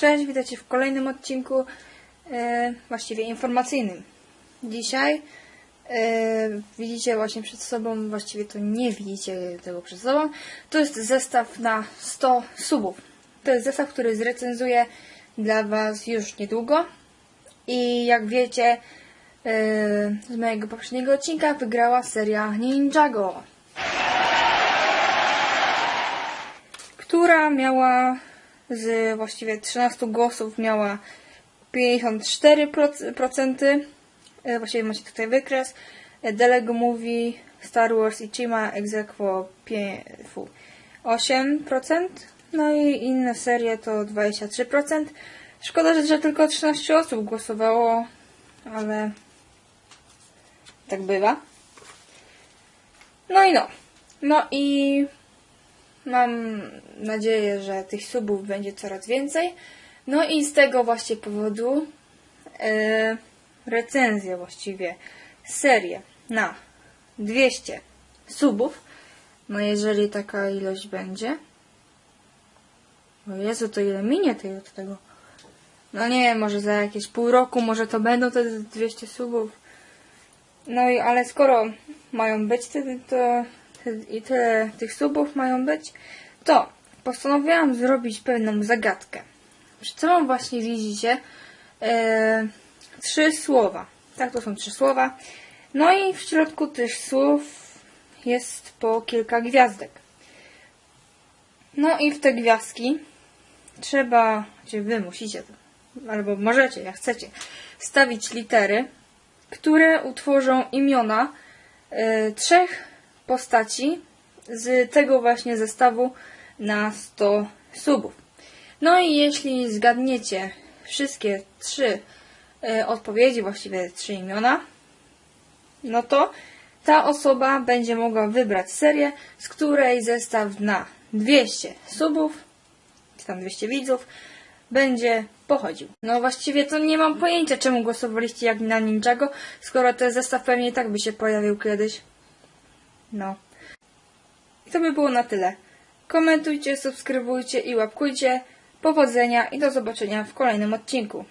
Cześć, witajcie w kolejnym odcinku, e, właściwie informacyjnym. Dzisiaj e, widzicie właśnie przed sobą, właściwie to nie widzicie tego przed sobą, to jest zestaw na 100 subów. To jest zestaw, który zrecenzuję dla Was już niedługo. I jak wiecie, e, z mojego poprzedniego odcinka wygrała seria Ninjago. która miała z właściwie 13 głosów miała 54%. E, Właściwie macie tutaj wykres. E, Delego Movie, Star Wars i Chima fu, 8%. No i inne serie to 23%. Szkoda, że, tylko 13 osób głosowało, ale tak bywa. No i no. No i Mam nadzieję, że tych subów będzie coraz więcej. No i z tego właśnie powodu e, recenzję właściwie, serię na 200 subów. No jeżeli taka ilość będzie. O Jezu, to ile minie tej od tego? No nie może za jakieś pół roku, może to będą te 200 subów. No i ale skoro mają być te, to te, i tyle tych subów mają być, to postanowiłam zrobić pewną zagadkę. Przed sobą właśnie widzicie e, trzy słowa. Tak, to są trzy słowa. No i w środku tych słów jest po kilka gwiazdek. No i w te gwiazdki trzeba, czy wy musicie, albo możecie, jak chcecie, wstawić litery, które utworzą imiona e, trzech postaci z tego właśnie zestawu na 100 subów. No i jeśli zgadniecie wszystkie trzy e, odpowiedzi, właściwie trzy imiona, no to ta osoba będzie mogła wybrać serię, z której zestaw na 200 subów, czy tam 200 widzów, będzie pochodził. No właściwie to nie mam pojęcia, czemu głosowaliście jak na Ninjago, skoro ten zestaw pewnie i tak by się pojawił kiedyś. No. I to by było na tyle. Komentujcie, subskrybujcie i łapkujcie. Powodzenia i do zobaczenia w kolejnym odcinku.